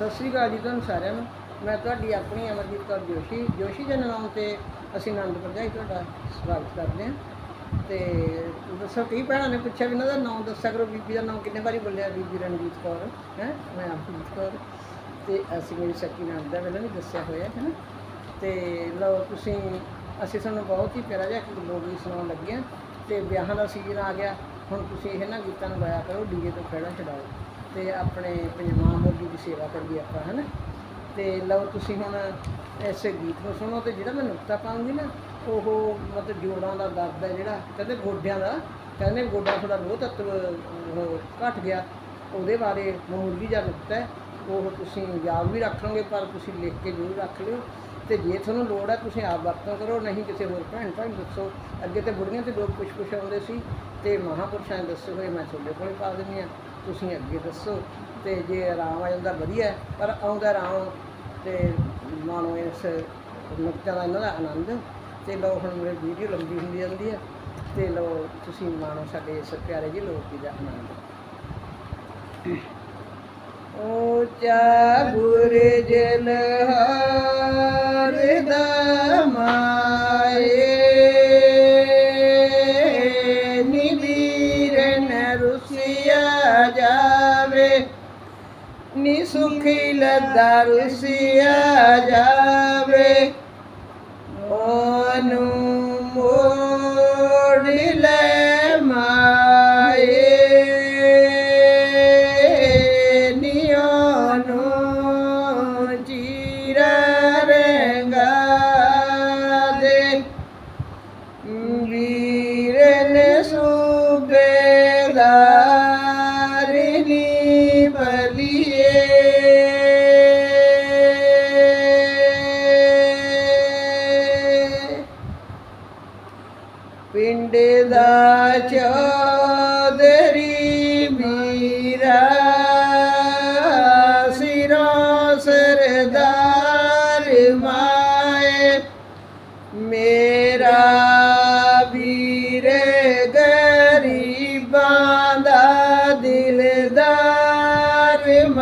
ਸਤਿ ਸ੍ਰੀ ਅਕਾਲ ਜੀ ਤੁਹਾਨੂੰ ਸਾਰਿਆਂ ਨੂੰ। ਮੈਂ ਤੁਹਾਡੀ ਆਪਣੀ ਅਮਰਜੀਤ ਕੌਰ ਜੋਸ਼ੀ। ਜੋਸ਼ੀ ਦੇ ਨਾਮ ਤੇ ਅਸੀਂ ਆਨੰਦਪੁਰ ਜਾਈ ਤੁਹਾਡਾ ਸਵਾਗਤ ਕਰਦੇ ਹਾਂ। ਤੇ ਦੱਸੋ ਕੀ ਭੈਣਾਂ ਨੇ ਪੁੱਛਿਆ ਵੀ ਇਹਨਾਂ ਦਾ ਨਾਮ ਦੱਸਿਆ ਕਰੋ, ਬੀਬੀ ਦਾ ਨਾਮ ਕਿੰਨੇ ਵਾਰੀ ਬੋਲਿਆ ਬੀਬੀ ਰਣਜੀਤ ਕੌਰ, ਹੈ? ਮੈਂ ਅਮਰਜੀਤ ਕੌਰ। ਤੇ ਅਸੀਂ ਮੇਰੀ ਸੱਚੀ ਨਾਮ ਦਾ ਪਹਿਲਾਂ ਵੀ ਦੱਸਿਆ ਹੋਇਆ ਹੈ ਨਾ ਤੇ ਲਓ, ਤੁਸੀਂ, ਅਸੀਂ ਤੁਹਾਨੂੰ ਬਹੁਤ ਹੀ ਪਿਆਰਾ ਜਿਹਾ ਇੱਕ ਲੋਕ ਗੀਤ ਸੁਣਾਉਣ ਲੱਗੇ ਹਾਂ। ਤੇ ਵਿਆਹਾਂ ਦਾ ਸੀਜ਼ਨ ਆ ਗਿਆ। ਹੁਣ ਤੁਸੀਂ ਇਹਨਾਂ ਗੀਤਾਂ ਨੂੰ ਗਾਇਆ ਕਰੋ ਡੀਜੇ ਤੋਂ ਖੜਾ ਛਡਾਓ। ਤੇ ਆਪਣੇ ਪੰਜਾਬੀ ਬੋਲੀ ਦੀ ਸੇਵਾ ਕਰੀਏ ਆਪਾਂ, ਹਨਾ? ਤੇ ਲਓ ਤੁਸੀਂ ਹੁਣ ਇਸ ਗੀਤ ਨੂੰ ਸੁਣੋ ਤੇ ਜਿਹੜਾ ਮੈਂ ਨੁਕਤਾ ਪਾਉਂਗੀ ਨਾ, ਉਹ ਮਤਲਬ ਜੋੜਾਂ ਦਾ ਦਰਦ ਹੈ ਜਿਹੜਾ, ਕਹਿੰਦੇ ਗੋਡਿਆਂ ਦਾ, ਕਹਿੰਦੇ ਗੋਡਾ ਥੋੜਾ ਬਹੁਤ ਤੱਤਵ ਉਹ ਘਟ ਗਿਆ, ਉਹਦੇ ਬਾਰੇ ਮੋਲ ਵੀ ਜਾਂ ਨੁਕਤਾ ਹੈ, ਉਹ ਤੁਸੀਂ ਯਾਦ ਵੀ ਰੱਖ ਲਓਗੇ, ਪਰ ਤੁਸੀਂ ਲਿਖ ਕੇ ਜ਼ਰੂਰ ਰੱਖ ਲਿਓ। ਤੇ ਜੇ ਤੁਹਾਨੂੰ ਲੋੜ ਹੈ, ਤੁਸੀਂ ਆਪ ਵਰਤੋਂ ਕਰੋ, ਨਹੀਂ ਕਿਸੇ ਹੋਰ ਭੈਣ ਭਾਈ ਦੱਸੋ। ਅੱਗੇ ਤੇ ਬੁੜੀਆਂ ਤੇ ਲੋਕ ਕੁਛ ਕੁਛ ਆਉਂਦੇ ਸੀ, ਤੇ ਮਹਾਂਪੁਰਸ਼ਾਂ ਨੇ ਦੱਸੇ ਹੋਏ, ਮੈਂ ਤੁਹਾਡੇ ਕੋਲ ਪਾ ਦਿੰਦੀ ਹਾਂ। ਤੁਸੀਂ ਅੱਗੇ ਦੱਸੋ ਤੇ ਜੇ ਆਰਾਮ ਆ ਜਾਂਦਾ ਵਧੀਆ ਪਰ ਆਉਂਦਾ ਆਰਾਮ ਤੇ ਮਾਣੋ ਇਸ ਨੁਕਤਾ ਦਾ ਇਹਨਾਂ ਦਾ ਆਨੰਦ ਤੇ ਲੋ ਹੁਣ ਮੇਰੇ ਵੀਡੀਓ ਲੰਬੀ ਹੁੰਦੀ ਜਾਂਦੀ ਹੈ ਤੇ ਲੋ ਤੁਸੀਂ ਮਾਣੋ ਸਾਡੇ ਇਸ ਪਿਆਰੇ ਜੀ ਲੋਕ ਦੀ ਦਾ ਆਨੰਦ। ਓਚਾ ਬੁਰੇ ਜਨ ਹਾ નિસુખીલ દર્શિયા જાવે ઓનું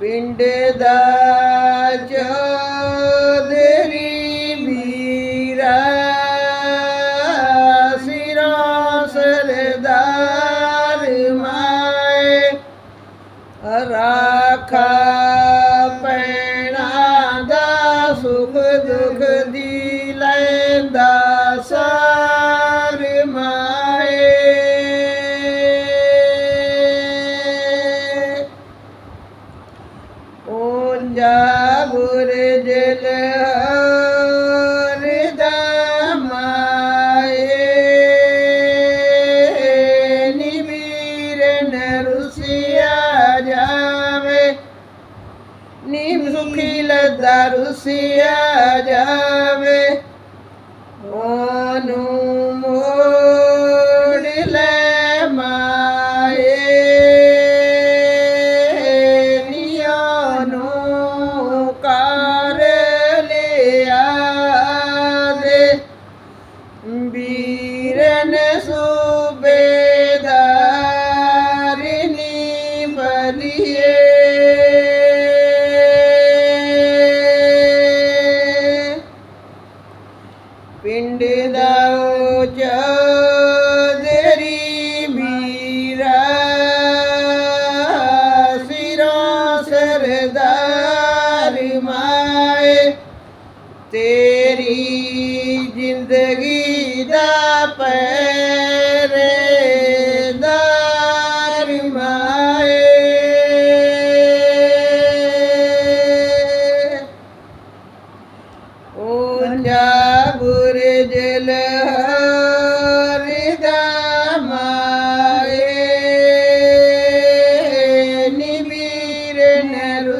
ਪਿੰਡ ਦਾ ਚੌਧਰੀ ਵੀਰਾ ਸਿਰਾਂ ਸਰਦਾਰ ਮਾਏ ਰਾਖਾ ਪੈਣਾ ਉਂਜਾ ਬੁਰਜ ਲਹਰ ਦਮਾਏ ਨਿਬੀਰ ਨ ਰੁਸਿਆ ਜਾਵੇ। ਨੀਮ ਸੁਖੀ ਲਦਾ ਜਾਵੇ। ਉਹਨੂੰ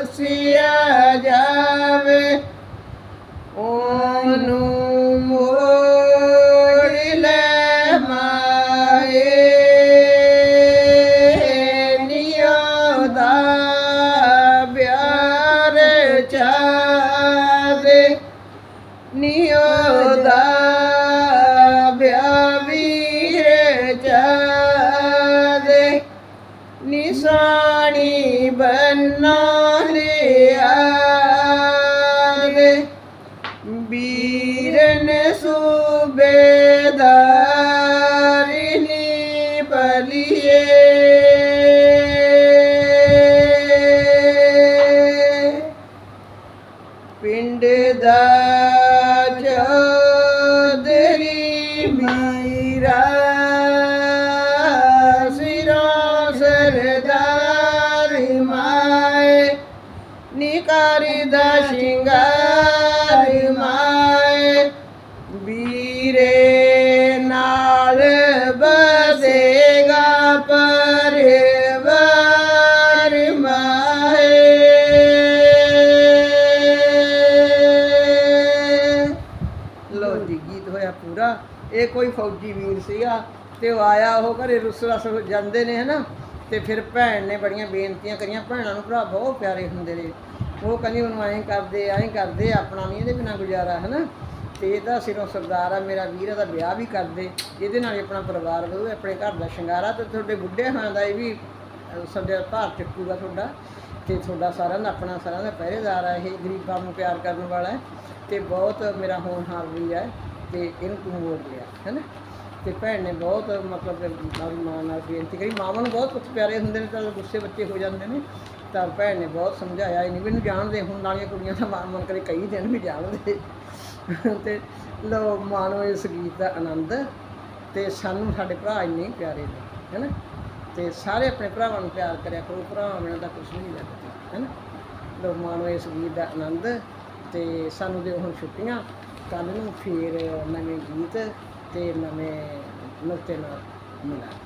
ਰੁਸਿਆ ਜਾਵੇ, ਉਹਨੂੰ ਮੋੜ ਲੈ ਮਾਏ। ਨਿਉ ਦਾ ਪਿਆਰ ਚਾਵੇ ਨਿਉ ਦਾ ਵੀਰ ਚਾਵੇ ਨਿਸ਼ਾਨੀ ਬੰਨਾ ਦਾ ਸ਼ਿੰਗਾਰ ਮਾਏ। ਵੀਰੇ ਨਾਲ ਬਸੇਗਾ ਪਰਿਵਾਰ ਮਾਏ। ਲੋ ਜੀ, ਗੀਤ ਹੋਇਆ ਪੂਰਾ। ਇਹ ਕੋਈ ਫੌਜੀ ਵੀਰ ਸੀਗਾ ਤੇ ਉਹ ਆਇਆ, ਉਹ ਘਰੇ ਰੁੱਸ ਰਸ ਜਾਂਦੇ ਨੇ, ਹਨਾ? ਤੇ ਫਿਰ ਭੈਣ ਨੇ ਬੜੀਆਂ ਬੇਨਤੀਆਂ ਕਰੀਆਂ। ਭੈਣਾਂ ਨੂੰ ਭਰਾ ਬਹੁਤ ਪਿਆਰੇ ਹੁੰਦੇ ਨੇ। ਉਹ ਕਹਿੰਦੀ ਉਹਨੂੰ ਐਂ ਕਰਦੇ ਐਂ ਕਰਦੇ ਆਪਣਾ ਨਹੀਂ ਇਹਦੇ ਬਿਨਾ ਗੁਜ਼ਾਰਾ ਹੈ ਨਾ ਤੇ ਇਹਦਾ ਸਿਰੋਂ ਸਰਦਾਰ ਆ ਮੇਰਾ ਵੀਰ ਇਹਦਾ ਵਿਆਹ ਵੀ ਕਰਦੇ ਇਹਦੇ ਨਾਲ ਆਪਣਾ ਪਰਿਵਾਰ ਵਧੂ ਆਪਣੇ ਘਰ ਦਾ ਸ਼ਿੰਗਾਰਾ ਤੇ ਤੁਹਾਡੇ ਬੁੱਢੇ ਹਾਂ ਦਾ ਇਹ ਵੀ ਅਹ, ਭਾਰ ਚੱਕੂਗਾ ਤੁਹਾਡਾ। ਤੇ ਤੁਹਾਡਾ ਸਾਰਿਆਂ ਦਾ ਆਪਣਾ ਸਾਰਿਆਂ ਦਾ ਪਹਿਰੇਦਾਰ ਹੈ ਇਹ ਗਰੀਬਾਂ ਨੂੰ ਪਿਆਰ ਕਰਨ ਵਾਲਾ ਹੈ। ਤੇ ਬਹੁਤ ਮੇਰਾ ਹੋਣਹਾਰ ਵੀ ਹੈ ਤੇ ਇਹਨੂੰ ਤੂੰ ਮੋੜ ਲਿਆ ਹੈਨਾ? ਤੇ ਭੈਣ ਨੇ ਬਹੁਤ ਮਤਲਬ ਕਿ ਮਾਂ ਨਾਲ ਬੇਨਤੀ ਕਰੀ। ਮਾਵਾਂ ਨੂੰ ਬਹੁਤ ਕੁਛ ਪਿਆਰੇ ਹੁੰਦੇ ਨੇ ਤਾਂ ਗੁੱਸੇ ਬੱਚੇ ਹੋ ਜਾਂਦੇ ਨੇ। ਤਾਂ ਭੈਣ ਨੇ ਬਹੁਤ ਸਮਝਾਇਆ ਇਹ ਨਹੀਂ ਮੈਨੂੰ ਜਾਣਦੇ, ਹੁਣ ਨਾਲੀਆਂ ਕੁੜੀਆਂ ਤਾਂ ਮਨ ਮਨ ਕਰੇ ਕਈ ਦਿਨ ਵੀ ਜਾਣਦੇ। ਤੇ ਲੋ ਮਾਣੋ ਇਸ ਗੀਤ ਦਾ ਆਨੰਦ ਤੇ ਸਾਨੂੰ ਸਾਡੇ ਭਰਾ ਇੰਨੇ ਪਿਆਰੇ ਨੇ ਹੈਨਾ ਤੇ ਸਾਰੇ ਆਪਣੇ ਭਰਾਵਾਂ ਨੂੰ ਪਿਆਰ ਕਰਿਆ ਕਰੋ ਭਰਾਵਾਂ ਬਿਨਾਂ ਤਾਂ ਕੁਝ ਨਹੀਂ ਲੱਗਦਾ ਹੈਨਾ ਲੋ ਮਾਣੋ ਇਸ ਗੀਤ ਦਾ ਆਨੰਦ ਤੇ ਸਾਨੂੰ ਦਿਓ ਹੁਣ ਛੁੱਟੀਆਂ। ਕੱਲ ਨੂੰ ਫੇਰ ਨਵੇਂ ਗੀਤ ਤੇ ਨਵੇਂ ਨੁਕਤੇ ਨਾਲ ਮਿਲਾਂਗੇ